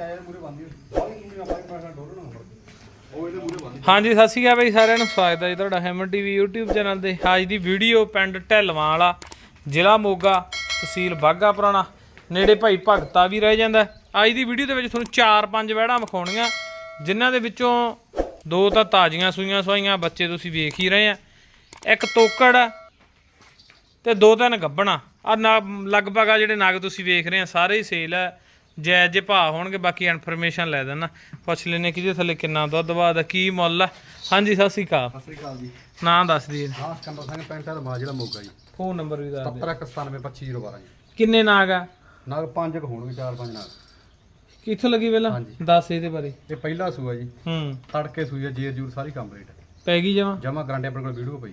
Tyre ਮੂਰੇ ਬੰਦੀ ਬਾਹਲੀ ਮੂਰੇ ਨਾ ਬਾਈ ਮੈਂ ਡੋਲਣਾ ਹੋਰ ਉਹ ਇਹਦੇ ਮੂਰੇ ਬੰਦੀ ਹਾਂਜੀ ਸਤਿ ਸ਼੍ਰੀ ਅਕਾਲ ਬਈ ਸਾਰਿਆਂ ਨੂੰ। ਸਵਾਗਤ ਹੈ ਜੀ ਤੁਹਾਡਾ ਹੈਮਰ ਟੀਵੀ YouTube ਚੈਨਲ ਤੇ। ਅੱਜ ਦੀ ਵੀਡੀਓ ਪਿੰਡ ਢਿਲਵਾਂ ਵਾਲਾ ਜ਼ਿਲ੍ਹਾ ਮੋਗਾ ਤਹਿਸੀਲ ਬਾਗਾ ਪੁਰਾਣਾ। ਨੇੜੇ ਭਾਈ ਭਗਤਾ ਵੀ ਰਹਿ ਜਾਂਦਾ ਅੱਜ ਦੀ ਵੀਡੀਓ ਦੇ ਵਿੱਚ ਤੁਹਾਨੂੰ 4-5 ਵਹਿੜਾਂ ਵਿਖਾਉਣੀਆਂ ਜਿਨ੍ਹਾਂ ਦੇ ਵਿੱਚੋਂ ਦੋ ਤਾਂ ਤਾਜ਼ੀਆਂ ਸੂਈਆਂ ਸਵਾਈਆਂ ਬੱਚੇ ਤੁਸੀਂ ਵੇਖ ਹੀ ਰਹੇ ਆ। ਇੱਕ ਤੋਕੜ ਤੇ ਦੋ ਤਿੰਨ ਗੱਬਣਾ। ਆ ਲਗਭਗ ਆ ਜਿਹੜੇ ਨਗ ਤੁਸੀਂ ਵੇਖ ਰਹੇ ਆ ਸਾਰੇ ਹੀ ਸੇਲ ਆ ਜਾਇਜ਼ ਜੇ ਭਾਅ ਹੋਣਗੇ ਬਾਕੀ ਇਨਫੋਰਮੇਸ਼ਨ ਲੈ ਦੇਣਾ। ਪੁੱਛ ਲੈਨੇ ਕਿਹਦੇ ਥੱਲੇ ਕਿੰਨਾ ਦੁੱਧ ਬਾਦ ਕੀ ਮੁੱਲ ਆ। ਹਾਂਜੀ ਸਤਿ ਸ਼੍ਰੀ ਅਕਾਲ। ਸਤਿ ਸ੍ਰੀ ਅਕਾਲ ਜੀ। ਨਾਂ ਦੱਸ ਦਈਏ। ਹਾਂ ਸਕੰਦਰ ਸਿੰਘ ਪਿੰਡ ਦਾ ਮਾਜਲਾ ਮੋਗਾ ਜੀ। ਫੋਨ ਨੰਬਰ ਵੀ ਦੱਸ ਦੇ 71972512 ਜੀ। ਕਿੰਨੇ ਨਾਗ ਆ? ਨਾਲ ਪੰਜ ਕੁ ਹੋਣਗੇ ਚਾਰ ਪੰਜ ਨਾਲ ਕਿੱਥੋਂ ਲੱਗੀ ਪਹਿਲਾਂ ਹਾਂਜੀ। ਦੱਸ ਇਹਦੇ ਬਾਰੇ। ਇਹ ਪਹਿਲਾ ਸੂਆ ਜੀ। ਹੂੰ। ਤੜਕੇ ਸੂਈ ਜੇਰ ਜੂਰ ਸਾਰੀ ਕੰਪਲੀਟ ਪੈ ਗਈ ਜਮਾ? ਜਮਾ ਗਰੰਟੀ ਆਪਣੇ ਕੋਲ ਵੀਡੀਓ ਪਈ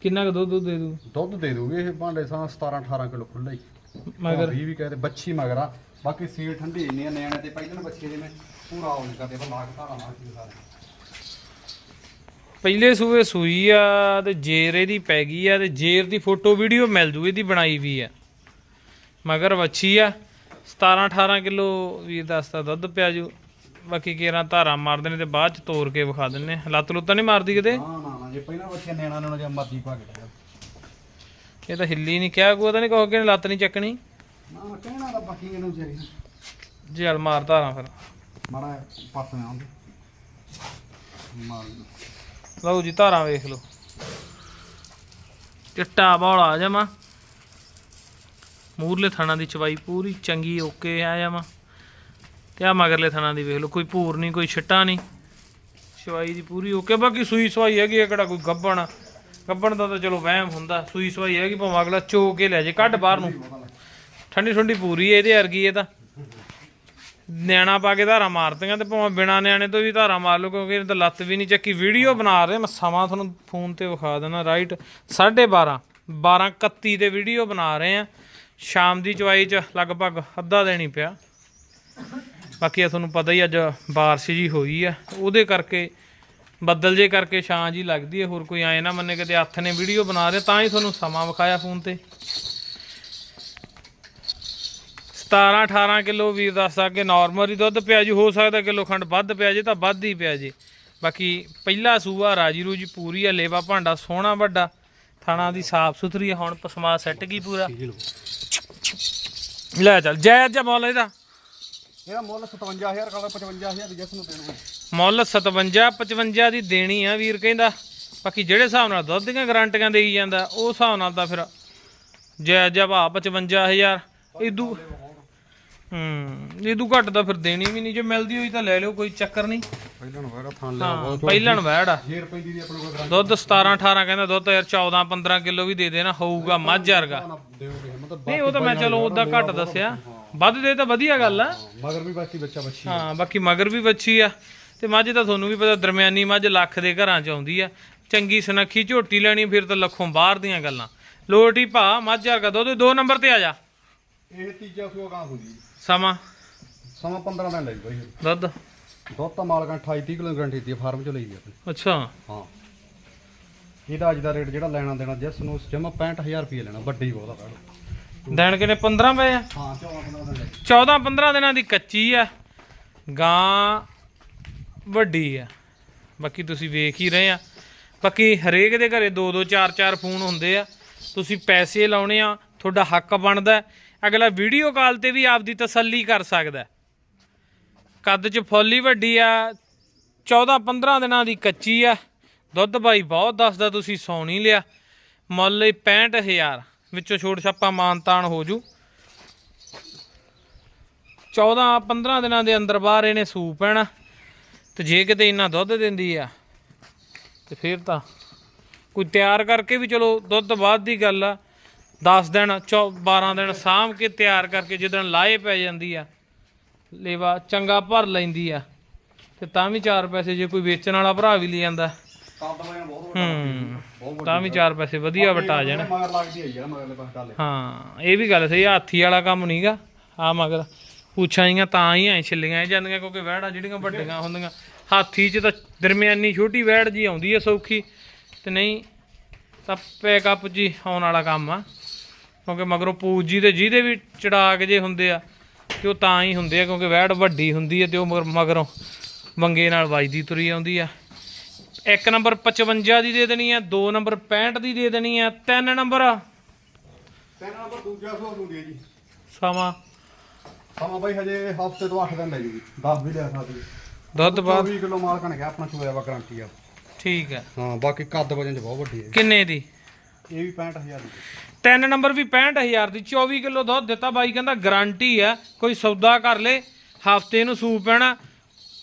ਕਿੰਨਾ ਕੁ ਦੁੱਧ ਦੁੱਧ ਦੇ ਦੂ ਦੁੱਧ ਦੇ ਦੂਗੇ ਇਹ ਭਾਂਡੇ ਸਾਂ 17 18 ਕਿਲੋ ਖੁੱਲਾ ਹੀ। ਮਗਰ। 20 ਵੀ ਕਹਦੇ ਬੱਚੀ ਮਗਰ ਬਾਕੀ ਸੀਲ ਠੰਡੀ ਇੰਨੀ ਆ ਨਿਆਣੇ ਤੇ ਪਹਿਲਾਂ ਬੱਚੇ ਦੇ ਮੈਂ ਪੂਰਾ ਆਉਣ ਕਰਦੇ ਪਰ ਲਾਗ ਧਾਰਾ ਮਾਰ ਕੇ ਸਾਰੇ ਪਹਿਲੇ ਸੂਏ ਸੂਈ ਆ ਤੇ ਜੇਰ ਇਹਦੀ ਪੈ ਗਈ ਆ ਤੇ ਜੇਰ ਦੀ ਫੋਟੋ ਵੀਡੀਓ ਮਿਲ ਜੂ ਇਹਦੀ ਬਣਾਈ ਵੀ ਆ। ਮਗਰ ਵੱਛੀ ਆ 17 18 ਕਿਲੋ ਵੀਰ ਦੱਸਦਾ ਦੁੱਧ ਪਿਆ ਜੂ। ਬਾਕੀ ਕੇਰਾਂ ਧਾਰਾਂ ਮਾਰਦੇ ਨੇ ਤੇ ਬਾਅਦ ਚ ਤੋੜ ਕੇ ਵਿਖਾ ਦਿੰਨੇ। ਲੱਤ ਲੁੱਤਾਂ ਨਹੀਂ ਮਾਰਦੀ ਕਿਤੇ? ਨਾ ਨਾ ਨਾ ਜੇ ਪਹਿਲਾਂ ਬੱਚੇ ਨਿਆਣਾ ਨੂੰ ਜੇ ਮਰਜ਼ੀ ਪਾ ਕੇ ਦੇ ਇਹ ਤਾਂ ਹਿੱਲੀ ਨਹੀਂ ਕਿਹਾ ਕੋਈ ਤਾਂ ਨਹੀਂ ਕਹੋ ਕਿ ਲੱਤ ਨਹੀਂ ਚੱਕਣੀ। ਨਾ ਨਾ ਕਹਿਣਾ ਤਾਂ ਬਾਕੀ ਇਹਨੂੰ ਜਰੀ ਜਲ ਮਾਰ ਧਾਰਾਂ ਫਿਰ। ਮਾੜਾ ਪਾਸੇ ਆਉਂਦੇ। ਮਾਰ ਲਓ ਜੀ ਧਾਰਾਂ ਵੇਖ ਲਓ। ਚਿੱਟਾ ਬੌਲਾ ਜਮਾ ਮੂਰਲੇ ਥਣਾ ਦੀ ਚਵਾਈ ਪੂਰੀ ਚੰਗੀ ਓਕੇ ਆ ਜਮਾ ਤੇ ਆ ਮਗਰਲੇ ਥਣਾ ਦੀ ਵੇਖ ਲਓ ਕੋਈ ਭੂਰ ਨਹੀਂ ਕੋਈ ਛਿੱਟਾ ਨਹੀਂ। ਚਵਾਈ ਦੀ ਪੂਰੀ ਓਕੇ ਬਾਕੀ ਸੂਈ ਸਵਾਈ ਹੈਗੀ ਆ, ਕਿਹੜਾ ਕੋਈ ਗੱਬਣ ਆ। ਗੱਬਣ ਦਾ ਤਾਂ ਚਲੋ ਵਹਿਮ ਹੁੰਦਾ, ਸੂਈ ਸਵਾਈ ਹੈ ਕਿ ਭਾਵੇਂ ਅਗਲਾ ਚੋ ਕੇ ਲੈ ਜੇ, ਕੱਢ ਬਾਹਰ ਨੂੰ। ਠੰਡੀ ਠੰਡੀ ਪੂਰੀ ਹੈ, ਇਹਦੇ ਅਰਗੀ ਇਹ ਤਾਂ। ਨਿਆਣਾ ਪਾ ਕੇ ਧਾਰਾ ਮਾਰਦੀਆਂ ਤੇ ਭਾਵੇਂ ਬਿਨਾ ਨਿਆਣੇ ਤੋਂ ਵੀ ਧਾਰਾ ਮਾਰ ਲਓ, ਕਿਉਂਕਿ ਇਹ ਤਾਂ ਲੱਤ ਵੀ ਨਹੀਂ ਚੱਕੀ। ਵੀਡੀਓ ਬਣਾ ਰਹੇ, ਮੈਂ ਸਮਾਂ ਤੁਹਾਨੂੰ ਫੋਨ ਤੇ ਵਿਖਾ ਦੇਣਾ ਰਾਈਟ 12:30 12:31 ਤੇ ਵੀਡੀਓ ਬਣਾ ਰਹੇ ਆ ਸ਼ਾਮ ਦੀ ਚਵਾਈ ਚ ਲਗਭਗ ਅੱਧਾ ਦਿਨ ਹੀ ਪਿਆ। ਬਾਕੀ ਆ ਤੁਹਾਨੂੰ ਪਤਾ ਹੀ ਅੱਜ ਬਾਰਿਸ਼ ਜੀ ਹੋਈ ਆ, ਉਹਦੇ ਕਰਕੇ ਬੱਦਲ ਜੇ ਕਰਕੇ ਛਾਂ ਜੀ ਲੱਗਦੀ ਹੈ ਹੋਰ ਕੋਈ ਐ ਨਾ ਮੰਨੇ ਕਿਤੇ ਹੱਥ ਨੇ ਵੀਡੀਓ ਬਣਾ ਰਹੇ ਤਾਂ ਹੀ ਤੁਹਾਨੂੰ ਸਮਾਂ ਵਿਖਾਇਆ ਫੋਨ ਤੇ। 17 18 ਕਿਲੋ ਵੀਰ ਦੱਸਦਾ ਕਿ ਨਾਰਮਲ ਹੀ ਦੁੱਧ ਪਿਆ ਜੀ ਹੋ ਸਕਦਾ ਕਿਲੋ ਖੰਡ ਵੱਧ ਪਿਆ ਜੇ ਤਾਂ ਵੱਧ ਹੀ ਪਿਆ ਜੀ। ਬਾਕੀ ਪਹਿਲਾ ਸੂਆ ਰਾਜੀ ਰੂਜੀ ਪੂਰੀ ਆ ਲੇਵਾ ਭਾਂਡਾ ਸੋਹਣਾ ਵੱਡਾ ਥਾਣਾ ਦੀ ਸਾਫ਼ ਸੁਥਰੀ ਹੁਣ ਪਸਮਾ ਸੈੱਟ ਕੀ ਪੂਰਾ। ਲੈ ਚੱਲ ਜੈ ਜੈ ਮੁੱਲ ਇਹਦਾ। ਇਹਦਾ ਮੁੱਲ 57000 ਕਾਲਾ 55000 ਦੀ ਜਿਸ ਨੂੰ ਦੇਣਾ ਮੁੱਲ 57 55 ਦੀ ਦੇਣੀ ਆ ਵੀਰ ਕਹਿੰਦਾ। ਬਾਕੀ ਜਿਹੜੇ ਹਿਸਾਬ ਨਾਲ ਦੁੱਧ ਦੀਆਂ ਗਾਰੰਟੀਆਂ ਦੇਈ ਜਾਂਦਾ ਉਹ ਹਿਸਾਬ ਨਾਲ ਤਾਂ ਫਿਰ ਜੈ ਜੈ ਭਾ 55000 ਇਦੂ ਹੂੰ ਇਦੂ ਘੱਟ ਤਾਂ ਫਿਰ ਦੇਣੀ ਵੀ ਨਹੀਂ ਜੇ ਮਿਲਦੀ ਹੋਈ ਤਾਂ ਲੈ ਲਿਓ ਕੋਈ ਚੱਕਰ ਨਹੀਂ। ਪਹਿਲਾਂ ਵੜਾ ਥਾਂ ਲਿਆ ਹਾਂ ਪਹਿਲਣ ਵੈੜ ਆ 6 ਰੁਪਏ ਦੀ ਆਪਣੇ ਕੋਲ ਦੁੱਧ 17 18 ਕਹਿੰਦਾ ਦੁੱਧ ਯਾਰ 14 15 ਕਿਲੋ ਵੀ ਦੇ ਦੇਣਾ ਹੋਊਗਾ ਮੱਝ ਵਰਗਾ। ਨਹੀਂ ਉਹ ਤਾਂ ਮੈਂ ਚਲੋ ਉਦਾਂ ਘੱਟ ਦੱਸਿਆ। ਵੱਧ ਦੇ ਤਾਂ ਵਧੀਆ ਗੱਲ ਆ। ਮਗਰ ਵੀ ਬਾਕੀ ਬੱਚਾ ਬੱਚੀ ਹਾਂ ਬਾਕੀ ਮਗਰ ਵੀ ਵੱਛੀ ਆ। ਤੇ ਮੱਝ ਤਾਂ ਤੁਹਾਨੂੰ ਵੀ ਪਤਾ ਦਰਮਿਆਨੀ ਮੱਝ ਲੱਖ ਦੇ ਘਰਾਂ ਚ ਆਉਂਦੀ ਆ। ਚੰਗੀ ਸੁਨੱਖੀ ਝੋਟੀ ਲੈਣੀ ਫਿਰ ਤਾਂ ਲੱਖੋਂ ਬਾਹਰ ਦੀਆਂ ਗੱਲਾਂ। ਲੋਟ ਹੀ ਭਾ ਮੱਝ ਵਰਗਾ ਦੁੱਧ ਦੋ ਨੰਬਰ ਤੇ ਆ ਜਾ। ਇਹ ਤੀਜਾ ਸੂਆ ਗਾਂ ਹੋ ਜੀ ਸਮਾਂ? ਸਮਾਂ 15 ਦਿਨ ਲੱਗ ਬਾਈ ਦੁੱਧ? ਦੁੱਧ ਤਾਂ ਮਾਲਕਾਂ 28 30 ਕਿਲੋ ਗਰੰਟੀ ਦਿੱਤੀ ਫਾਰਮ ਚੋਂ ਲਈ ਆਪਣੇ ਅੱਛਾ। ਹਾਂ। ਇਹਦਾ ਅੱਜ ਦਾ ਰੇਟ ਜਿਹੜਾ ਲੈਣਾ ਦੇਣਾ ਜਿਸ ਨੂੰ ਜਮਾ 65000 ਰੁਪਏ ਲੈਣਾ ਵੱਡੀ ਬਹੁਤਾ ਬੈਠ ਦਿਨ ਕਿਨੇ 15 ਪਏ ਆ? ਹਾਂ 14 15 ਦਿਨ ਲੱਗ। 14 15 ਦਿਨਾਂ ਦੀ ਕੱਚੀ ਆ। ਗਾਂ ਵੱਡੀ ਆ। ਬਾਕੀ ਤੁਸੀਂ ਵੇਖ ਹੀ ਰਹੇ ਆ। ਬਾਕੀ ਹਰੇਕ ਦੇ ਘਰੇ ਦੋ ਦੋ ਚਾਰ ਚਾਰ ਫੋਨ ਹੁੰਦੇ ਆ। ਤੁਸੀਂ ਪੈਸੇ ਲਾਉਣੇ ਆ ਤੁਹਾਡਾ ਹੱਕ ਬਣਦਾ। ਅਗਲਾ ਵੀਡੀਓ ਕਾਲ ਤੇ ਵੀ ਆਪਦੀ ਤਸੱਲੀ ਕਰ ਸਕਦਾ। ਕੱਦ 'ਚ ਫੁੱਲੀ ਵੱਡੀ ਆ। 14 15 ਦਿਨਾਂ ਦੀ ਕੱਚੀ ਆ। ਦੁੱਧ ਬਾਈ ਬਹੁਤ ਦੱਸਦਾ ਤੁਸੀਂ ਸੌ ਨਹੀਂ ਲਿਆ। ਮੁੱਲ ਹੀ 65000 ਵਿੱਚੋਂ ਛੋਟ ਛਾਪਾ ਮਾਨਤਾਨ ਹੋ ਜੂ। 14 15 ਦਿਨਾਂ ਦੇ ਅੰਦਰ ਬਾਹਰ ਇਹਨੇ ਸੂ ਪੈਣਾ। ਤੇ ਜੇ ਕਿਤੇ ਇੰਨਾ ਦੁੱਧ ਦਿੰਦੀ ਆ ਤੇ ਫਿਰ ਤਾਂ ਕੋਈ ਤਿਆਰ ਕਰਕੇ ਵੀ ਚਲੋ ਦੁੱਧ ਬਾਅਦ ਦੀ ਗੱਲ ਆ। 10 ਦਿਨ ਚੌ 12 ਦਿਨ ਸਾਂਭ ਕੇ ਤਿਆਰ ਕਰਕੇ ਜਦੋਂ ਲਾਏ ਪੈ ਜਾਂਦੀ ਆ ਲੇਵਾ ਚੰਗਾ ਭਰ ਲੈਂਦੀ ਆ। ਤੇ ਤਾਂ ਵੀ 4 ਪੈਸੇ ਜੇ ਕੋਈ ਵੇਚਣ ਵਾਲਾ ਭਰਾ ਵੀ ਲੈ ਜਾਂਦਾ ਹੂੰ। ਤਾਂ ਵੀ 4 ਪੈਸੇ ਵਧੀਆ ਵਟਾ ਜਾਣ। ਮਗਰ ਲੱਗਦੀ ਹੈ ਯਾਰ ਮਗਰਲੇ ਪਾਸੇ ਡਾਲੇ ਹਾਂ ਇਹ ਵੀ ਗੱਲ ਸਹੀ ਆ, ਹਾਥੀ ਵਾਲਾ ਕੰਮ ਨਹੀਂਗਾ ਆ ਮਗਰ ਪੁੱਛਾਂ ਜੀਆਂ ਤਾਂ ਹੀ ਐ ਛਿੱਲੀਆਂ ਹੀ ਜਾਂਦੀਆਂ ਕਿਉਂਕਿ ਵਹਿੜਾਂ ਜਿਹੜੀਆਂ ਵੱਡੀਆਂ ਹੁੰਦੀਆਂ। ਹਾਥੀ 'ਚ ਤਾਂ ਦਰਮਿਆਨੀ ਛੋਟੀ ਵਹਿੜ ਜੀ ਆਉਂਦੀ ਐ ਸੌਖੀ। ਤੇ ਨਹੀਂ ਤਾਂ ਪੈਕਅਪ ਜੀ ਆਉਣ ਵਾਲਾ ਕੰਮ ਆ। ਕਿਉਂਕਿ ਮਗਰੋਂ ਪੂਜ ਜੀ ਤੇ ਜਿਹਦੇ ਵੀ ਚੜਾਕ ਜੇ ਹੁੰਦੇ ਆ ਕਿ ਉਹ ਤਾਂ ਹੀ ਹੁੰਦੇ ਆ ਕਿਉਂਕਿ ਵੈੜ ਵੱਡੀ ਹੁੰਦੀ ਹੈ ਤੇ ਉਹ ਮਗਰ- ਮਗਰੋਂ ਵੰਗੇ ਨਾਲ ਵੱਜਦੀ ਤੁਰੀ ਆਉਂਦੀ ਆ। ਇੱਕ ਨੰਬਰ 55 ਦੀ ਦੇ ਦੇਣੀ ਆ ਦੋ ਨੰਬਰ 65 ਦੀ ਦੇ ਦੇਣੀ ਆ ਤਿੰਨ ਨੰਬਰ। ਤਿੰਨ ਨੰਬਰ ਦੂਜਾ ਸੋ ਹੁੰਦੀ ਹੈ ਜੀ। ਸਮਾਂ। ਸਮਾਂ ਬਾਈ ਹਜੇ ਹਫ਼ਤੇ ਤੋਂ 8 ਦਿਨ ਲੈ ਜੂਗੀ 10 ਵੀ ਲਿਆ ਸਕਦੀ ਦੁੱਧ ਬਾਅਦ? 20 ਕਿਲੋ ਮਾਲ ਕਣ ਗਿਆ ਆਪਣਾ ਚੋਇਆ ਵਾ ਗਰੰਟੀ ਆ। ਠੀਕ ਹੈ ਹਾਂ ਬਾਕੀ ਕੱਦ ਵਜਨ ਚ ਬਹੁਤ ਵੱਡੀ ਹੈ। ਕਿੰਨੇ ਦੀ? ਇਹ ਵੀ 65000 ਦੀ। ਤਿੰਨ ਨੰਬਰ ਵੀ 65000 ਦੀ 24 ਕਿਲੋ ਦੁੱਧ ਦਿੱਤਾ ਬਾਈ ਕਹਿੰਦਾ ਗਾਰੰਟੀ ਆ ਕੋਈ ਸੌਦਾ ਕਰ ਲੇ ਹਫ਼ਤੇ ਨੂੰ ਸੂਪ ਪੈਣਾ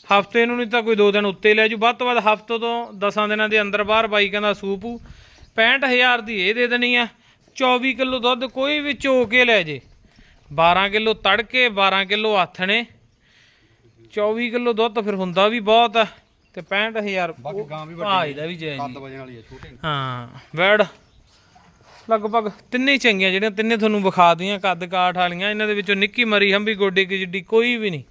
ਹਫ਼ਤੇ ਨੂੰ ਨਹੀਂ ਤਾਂ ਕੋਈ ਦੋ ਦਿਨ ਉੱਤੇ ਲੈ ਜੂ। ਵੱਧ ਤੋਂ ਵੱਧ ਹਫ਼ਤੇ ਤੋਂ 10 ਦਿਨਾਂ ਦੇ ਅੰਦਰ ਬਾਹਰ ਬਾਈ ਕਹਿੰਦਾ ਸੂਪ 65000 ਦੀ ਇਹ ਦੇ ਦੇਣੀ ਆ। 24 ਕਿਲੋ ਦੁੱਧ ਕੋਈ ਵੀ ਚੋ ਕੇ ਲੈ ਜੇ। 12 ਕਿਲੋ ਤੜਕੇ 12 ਕਿਲੋ ਨੇ। 24 ਕਿਲੋ ਦੁੱਧ ਫਿਰ ਹੁੰਦਾ ਵੀ ਬਹੁਤ ਆ। ਤੇ 65000 ਬਾਕੀ ਗਾਂ ਵੀ ਭਾਈ ਦਾ ਵੀ ਜੈ ਕੱਦ ਵਜਨ ਵਾਲੀ ਹੈ ਛੋਟੀ ਹਾਂ ਵੈੜ। ਲਗਭਗ ਤਿੰਨੇ ਚੰਗੀਆਂ ਜਿਹੜੀਆਂ ਤਿੰਨੇ ਤੁਹਾਨੂੰ ਵਿਖਾ ਦੀਆਂ ਕੱਦ ਕਾਠ ਵਾਲੀਆਂ ਇਹਨਾਂ ਦੇ ਵਿੱਚੋਂ ਨਿੱਕੀ ਮਰੀ ਹੰਬੀ ਗੋਡੇ ਕੀ ਜਿੱਡੀ ਕੋਈ ਵੀ ਨਹੀਂ।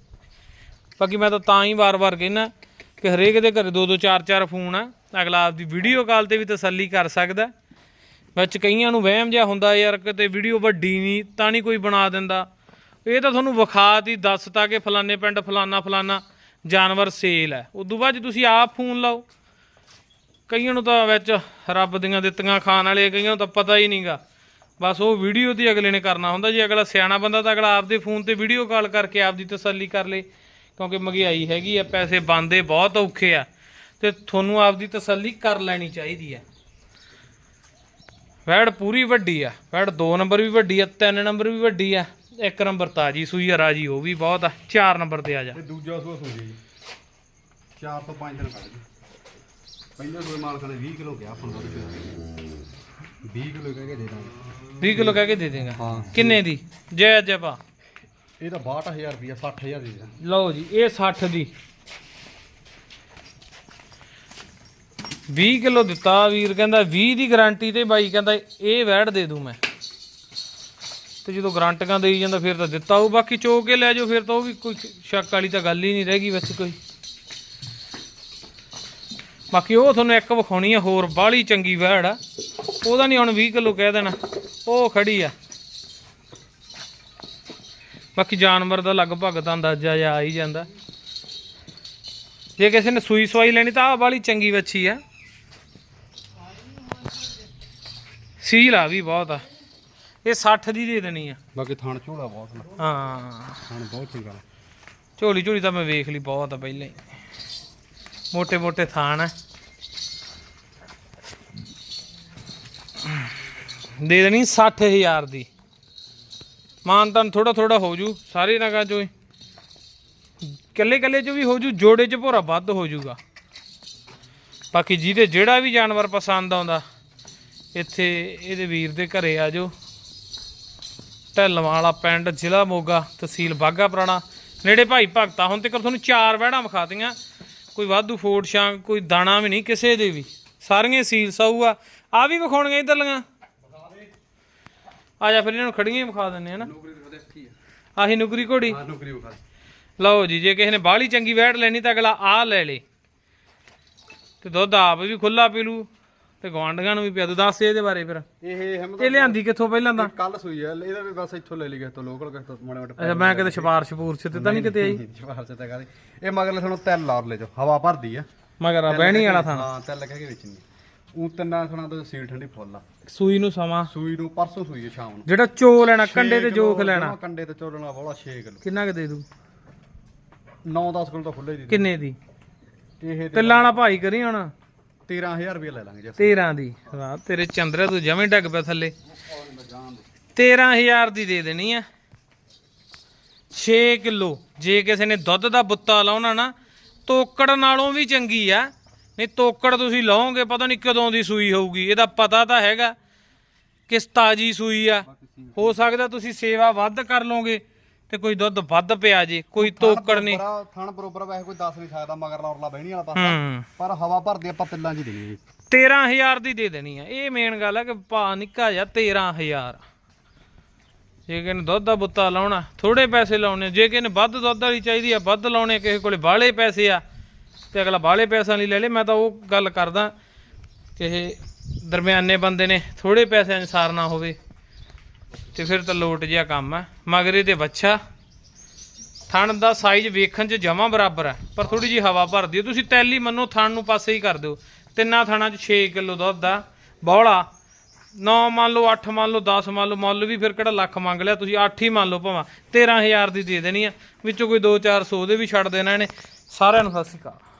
ਬਾਕੀ ਮੈਂ ਤਾਂ ਤਾਂ ਹੀ ਵਾਰ-ਵਾਰ ਕਹਿੰਦਾ ਕਿ ਹਰੇਕ ਦੇ ਘਰੇ ਦੋ ਦੋ ਚਾਰ ਚਾਰ ਫੋਨ ਆ। ਅਗਲਾ ਆਪਦੀ ਵੀਡੀਓ ਕਾਲ ਤੇ ਵੀ ਤਸੱਲੀ ਕਰ ਸਕਦਾ। ਵਿੱਚ ਕਈਆਂ ਨੂੰ ਵਹਿਮ ਜਿਹਾ ਹੁੰਦਾ, ਯਾਰ ਕਿਤੇ ਵੀਡੀਓ ਵੱਡੀ ਨਹੀਂ, ਤਾਂ ਨਹੀਂ ਕੋਈ ਬਣਾ ਦਿੰਦਾ। ਇਹ ਤਾਂ ਤੁਹਾਨੂੰ ਵਿਖਾਤੀ, ਦੱਸਤਾ ਕਿ ਫਲਾਣੇ ਪਿੰਡ ਫਲਾਨਾ ਫਲਾਨਾ ਜਾਨਵਰ ਸੇਲ ਹੈ। ਉਦੋਂ ਬਾਅਦ 'ਚ ਤੁਸੀਂ ਆਪ ਫੋਨ ਲਾਓ, ਕਈਆਂ ਨੂੰ ਤਾਂ ਵਿੱਚ ਰੱਬ ਦੀਆਂ ਦਿੱਤੀਆਂ ਖਾਣ ਵਾਲੇ, ਕਈਆਂ ਨੂੰ ਤਾਂ ਪਤਾ ਹੀ ਨਹੀਂਗਾ। ਬਸ ਉਹ ਵੀਡੀਓ ਦੀ ਅਗਲੇ ਨੇ ਕਰਨਾ ਹੁੰਦਾ। ਜੇ ਅਗਲਾ ਸਿਆਣਾ ਬੰਦਾ ਤਾਂ ਅਗਲਾ ਆਪਦੇ ਫੋਨ ਤੇ ਵੀਡੀਓ ਕਾਲ ਕਰਕੇ ਆਪਦੀ ਤਸੱਲੀ ਕਰ ਲੇ। ਕਿਉਂਕਿ ਮਹਿੰਗਾਈ ਹੈਗੀ ਆ ਪੈਸੇ ਬੰਦੇ ਬਹੁਤ ਔਖੇ ਆ ਤੇ ਤੁਹਾਨੂੰ ਆਪਦੀ ਤਸੱਲੀ ਕਰ ਲੈਣੀ ਚਾਹੀਦੀ ਆ। ਵੈੜ ਪੂਰੀ ਵੱਡੀ ਆ ਵੈੜ 2 ਨੰਬਰ ਵੀ ਵੱਡੀ ਆ 3 ਨੰਬਰ ਵੀ ਵੱਡੀ ਆ 1 ਨੰਬਰ ਤਾਜੀ ਸੂਈ ਆ ਰਾਜੀ ਉਹ ਵੀ ਬਹੁਤ ਆ 4 ਨੰਬਰ ਤੇ ਆ ਜਾ। ਤੇ ਦੂਜਾ ਸੋ ਸੋ ਜੀ। 4 ਤੋਂ 5 ਦਿਨ ਕੱਢ ਗਈ ਪਹਿਲੇ ਸੋ ਮਾਲ ਕਣੇ 20 ਕਿਲੋ ਨੂੰ ਵੱਧ ਪਿਆ 20 ਕਿਲੋ ਕਹਿ ਕੇ ਦੇ ਦਾਂਗੇ। 20 ਕਿਲੋ ਕਹਿ ਕੇ ਦੇ ਦੇਗਾ। ਹਾਂ। ਕਿੰਨੇ ਦੀ? ਜੈ ਜੈ ਪਾ ਇਹ 62000 ਰੁਪਿਆ 60000 ਦੀ ਦੇ ਲਓ ਜੀ, ਇਹ 60 ਦੀ। 20 ਕਿਲੋ ਦਿੱਤਾ ਵੀਰ, ਕਹਿੰਦਾ 20 ਦੀ ਗਾਰੰਟੀ ਤੇ ਬਾਈ, ਕਹਿੰਦਾ ਇਹ ਵੈੜ ਦੇ ਦੂੰ ਮੈਂ। ਤੇ ਜਦੋਂ ਗਾਰੰਟੀਆਂ ਦੇਈ ਜਾਂਦਾ, ਫਿਰ ਤਾਂ ਦਿੱਤਾ ਉਹ ਬਾਕੀ ਚੋ ਕੇ ਲੈ ਜਾਓ, ਫਿਰ ਤਾਂ ਉਹ ਵੀ ਕੋਈ ਸ਼ੱਕ ਵਾਲੀ ਤਾਂ ਗੱਲ ਹੀ ਨਹੀਂ ਰਹਿ ਗਈ ਵੈਸੇ ਕੋਈ। ਬਾਕੀ ਉਹ ਤੁਹਾਨੂੰ ਇੱਕ ਵਿਖਾਉਣੀ ਆ, ਹੋਰ ਬਾਹਲੀ ਚੰਗੀ ਵੈੜ ਆ। ਉਹਦਾ ਨਹੀਂ ਹੁਣ 20 ਕਿਲੋ ਕਹਿ ਦੇਣਾ, ਉਹ ਖੜੀ ਆ। ਬਾਕੀ ਜਾਨਵਰ ਦਾ ਲਗਭਗ ਤਾਂ ਅੰਦਾਜ਼ਾ ਜਾ ਆ ਹੀ ਜਾਂਦਾ। ਜੇ ਕਿਸੇ ਨੇ ਸੂਈ ਸਵਾਈ ਲੈਣੀ ਤਾਂ ਆਹ ਵਾਲੀ ਚੰਗੀ ਵੱਛੀ ਆ। ਸੀਲ ਆ ਵੀ ਬਹੁਤ ਆ। ਇਹ 60 ਦੀ ਦੇ ਦੇਣੀ ਆ। ਬਾਕੀ ਥਣ ਝੋਲਾ ਬਹੁਤ ਨਾ ਹਾਂ। ਥਣ ਬਹੁਤ ਚੰਗਾ ਝੋਲੀ ਝੋਲੀ ਤਾਂ ਮੈਂ ਵੇਖ ਲਈ ਬਹੁਤ ਆ ਪਹਿਲਾਂ ਹੀ। ਮੋٹے ਮੋٹے ਥਾਣ ਆ। ਦੇ ਦੇਣੀ 60000 ਦੀ। ਮਾਨ ਤਾਂ ਥੋੜਾ ਥੋੜਾ ਹੋ ਜੂ, ਸਾਰੇ ਨਗਾਂ ਚੋਂ ਹੀ। ਕੱਲੇ ਕੱਲੇ ਚ ਵੀ ਹੋ ਜੂ, ਜੋੜੇ ਚ ਭੋਰਾ ਵੱਧ ਹੋ ਜੂਗਾ। ਬਾਕੀ ਜਿਹਦੇ ਜਿਹੜਾ ਵੀ ਜਾਨਵਰ ਪਸੰਦ ਆਉਂਦਾ, ਇੱਥੇ ਇਹਦੇ ਵੀਰ ਦੇ ਘਰੇ ਆ ਜਾਓ। ਢੱਲਵਾਂ ਵਾਲਾ ਪਿੰਡ, ਜ਼ਿਲ੍ਹਾ ਮੋਗਾ, ਤਹਿਸੀਲ ਬਾਗਾ ਪੁਰਾਣਾ। ਨੇੜੇ ਭਾਈ ਭਗਤਾ, ਹੁਣ ਤੱਕ ਤੁਹਾਨੂੰ ਚਾਰ ਵਹਿੜਾਂ ਵਿਖਾਤੀਆਂ। ਕੋਈ ਵਾਧੂ ਫੋੜ ਸ਼ਾਂਗ, ਕੋਈ ਦਾਣਾ ਵੀ ਨਹੀਂ ਕਿਸੇ ਦੇ ਵੀ। ਸਾਰੀਆਂ ਸੀਲ ਸਾਊ ਆ। ਆ ਵੀ ਵਿਖਾਉਣੀਆਂ ਇੱਧਰਲੀਆਂ। ਆ ਜਾ ਫਿਰ ਇਹਨਾਂ ਨੂੰ ਖੜੀਆਂ ਹੀ ਵਿਖਾ ਦਿੰਨੇ ਆ ਨਾ। ਨੌਕਰੀ ਦੇ ਦੇਖੀ ਆਹੀ ਨੁਕਰੀ ਘੋੜੀ। ਆ ਨੌਕਰੀ ਵਿਖਾ ਲਓ ਜੀ ਜੇ ਕਿਸੇ ਨੇ ਬਾਹਲੀ ਚੰਗੀ ਵੈੜ ਲੈਣੀ ਤਾਂ ਅਗਲਾ ਆ ਲੈ ਲੇ। ਤੇ ਦੁੱਧ ਆਪ ਵੀ ਖੁੱਲਾ ਪੀ ਲੂ ਤੇ ਗਵਾਂਢੀਆਂ ਨੂੰ ਵੀ ਪਿਆ ਦੂ। ਦੱਸ ਇਹਦੇ ਬਾਰੇ ਫਿਰ। ਇਹ ਹਿੰਮਤ ਇਹ ਲਿਆਂਦੀ ਕਿੱਥੋਂ ਪਹਿਲਾਂ ਤਾਂ ਕੱਲ ਸੂਈ ਹੈ ਇਹਦਾ ਵੀ ਬਸ ਇੱਥੋਂ ਲੈ ਲਈ ਗਏ ਤੋਂ ਲੋਕਲ ਕਿਸੇ ਤੋਂ ਮਾੜੇ ਮੋਟੇ ਅੱਛਾ ਮੈਂ ਕਿਤੇ ਸਿਫਾਰਸ਼ ਪੂਰਸ਼ ਤੇ ਤਾਂ ਨਹੀਂ ਕਿਤੇ ਆਈ? ਜਵਾਰ ਚ ਤਾਂ ਕਹਦੇ। ਇਹ ਮਗਰਲੇ ਤੁਹਾਨੂੰ ਤਿਲ ਲਾਰ ਲੈ ਜੋ ਹਵਾ ਭਰਦੀ ਆ। ਮਗਰ ਆ ਬਹਿਣੀ ਵਾਲਾ ਥਾਂ। ਹਾਂ ਤਿਲ ਕਹਿ ਕੇ ਵੇਚਣੀ ਉਹ ਤਿੰਨਾਂ ਸੁਣਾ ਤੋਂ ਸੀਲ ਠੰਡੀ ਫੁੱਲ ਆ। ਸੂਈ ਨੂੰ ਸਮਾਂ। ਸੂਈ ਨੂੰ ਪਰਸੋਂ ਸੂਈ ਹੈ ਸ਼ਾਮ ਨੂੰ। ਜਿਹੜਾ ਚੋ ਲੈਣਾ ਕੰਡੇ ਤੇ ਜੋਖ ਲੈਣਾ। ਕੰਡੇ ਤੇ ਚੋਲਣਾ ਬੋਲਾ 6 ਕਿਲੋ। ਕਿੰਨਾ ਕੁ ਦੇ ਦੂ 9-10 ਕਿਲੋ ਤਾਂ ਖੁੱਲੇ ਦੀ ਕਿੰਨੇ ਦੀ? ਇਹ ਤੇ ਲਾਣਾ ਭਾਈ ਕਰੀ ਹੁਣ। 13000 ਰੁਪਏ ਲੈ ਲਾਂਗੇ ਜੀ 13 ਦੀ। ਵਾਹ ਤੇਰੇ ਚੰਦਰੇ ਤੂੰ ਜਵੇਂ ਡੱਗ ਪਿਆ ਥੱਲੇ। 13000 ਦੀ ਦੇ ਦੇਣੀ ਆ। 6 ਕਿਲੋ। ਜੇ ਕਿਸੇ ਨੇ ਦੁੱਧ ਦਾ ਬੁੱਤਾ ਲਾਉਣਾ ਨਾ ਤੋਕੜ ਨਾਲੋਂ ਵੀ ਚੰਗੀ ਆ। ਨਹੀਂ ਤੋਕੜ ਤੁਸੀਂ ਲਾਓਗੇ ਪਤਾ ਨਹੀਂ ਕਦੋਂ ਦੀ ਸੂਈ ਹੋਊਗੀ। ਇਹਦਾ ਪਤਾ ਤਾਂ ਹੈਗਾ ਕਿਸ ਤਾਜੀ ਸੂਈ ਆ। ਹੋ ਸਕਦਾ ਤੁਸੀਂ ਸੇਵਾ ਵੱਧ ਕਰ ਲਓਗੇ ਤੇ ਕੋਈ ਦੁੱਧ ਵੱਧ ਪਿਆ ਜੇ ਕੋਈ ਤੋਕੜ ਨਹੀਂ। ਥਣ ਬਰੋਬਰ ਵੈਸੇ ਕੋਈ ਦੱਸ ਨਹੀਂ ਸਕਦਾ ਮਗਰਲਾ ਔਰਲਾ ਬਹਿਣੀ ਵਾਲਾ ਪਾਸਾ। ਪਰ ਹਵਾ ਭਰਦੀ ਆਪਾਂ 'ਚ ਹੀ ਦੇਣੀ ਜੀ। 13000 ਦੀ ਦੇ ਦੇਣੀ ਆ। ਇਹ ਮੇਨ ਗੱਲ ਆ ਕਿ ਭਾ ਨਿੱਕਾ ਜਿਹਾ 13000 ਜੇ ਕਿਸੇ ਨੇ ਦੁੱਧ ਦਾ ਬੁੱਤਾ ਲਾਉਣਾ ਥੋੜੇ ਪੈਸੇ ਲਾਉਣੇ ਜੇ ਕਿਸੇ ਨੇ ਵੱਧ ਦੁੱਧ ਵਾਲੀ ਚਾਹੀਦੀ ਆ ਵੱਧ ਲਾਉਣੇ ਕਿਸੇ ਕੋਲੇ ਬਾਹਲੇ ਪੈਸੇ ਆ ਤੇ ਅਗਲਾ ਬਾਹਲੇ ਪੈਸਿਆਂ ਲਈ ਲੈ ਲੇ, ਮੈਂ ਤਾਂ ਉਹ ਗੱਲ ਕਰਦਾ ਕਿ ਇਹ ਦਰਮਿਆਨੇ ਬੰਦੇ ਨੇ ਥੋੜੇ ਪੈਸਿਆਂ 'ਚ ਸਾਰਨਾ ਹੋਵੇ ਤੇ ਫਿਰ ਤਾਂ ਲੋਟ ਜਿਹਾ ਕੰਮ ਆ। ਮਗਰੇ ਤੇ ਬੱਚਾ, ਥਣ ਦਾ ਸਾਈਜ਼ ਵੇਖਣ 'ਚ ਜਮਾ ਬਰਾਬਰ ਹੈ ਪਰ ਥੋੜੀ ਜੀ ਹਵਾ ਭਰਦੀ ਹੈ ਤੁਸੀਂ ਤੈਲੀ ਮੰਨੋ, ਥਣ ਨੂੰ ਪਾਸੇ ਹੀ ਕਰ ਦਿਓ। ਤਿੰਨਾਂ ਥਣਾਂ 'ਚ 6 ਕਿਲੋ ਦੁੱਧ ਆ, ਬੌਲਾ। 9 ਮੰਨ ਲਓ 8 ਮੰਨ ਲਓ 10 ਮੰਨ ਲਓ, ਮੁੱਲ ਵੀ ਫਿਰ ਕਿਹੜਾ ਲੱਖ ਮੰਗ ਲਿਆ, ਤੁਸੀਂ 8 ਹੀ ਮੰਨ ਲਓ ਭਾਵੇਂ। 13000 ਦੀ ਦੇ ਦੇਣੀ ਆ, ਵਿੱਚੋਂ ਕੋਈ 2-400 ਦੇ ਵੀ ਛੱਡ ਦੇਣਾ ਇਹਨੇ। ਸਾਰਿਆਂ ਨੂੰ ਸਤਿ ਸ਼੍ਰੀ ਅਕਾਲ।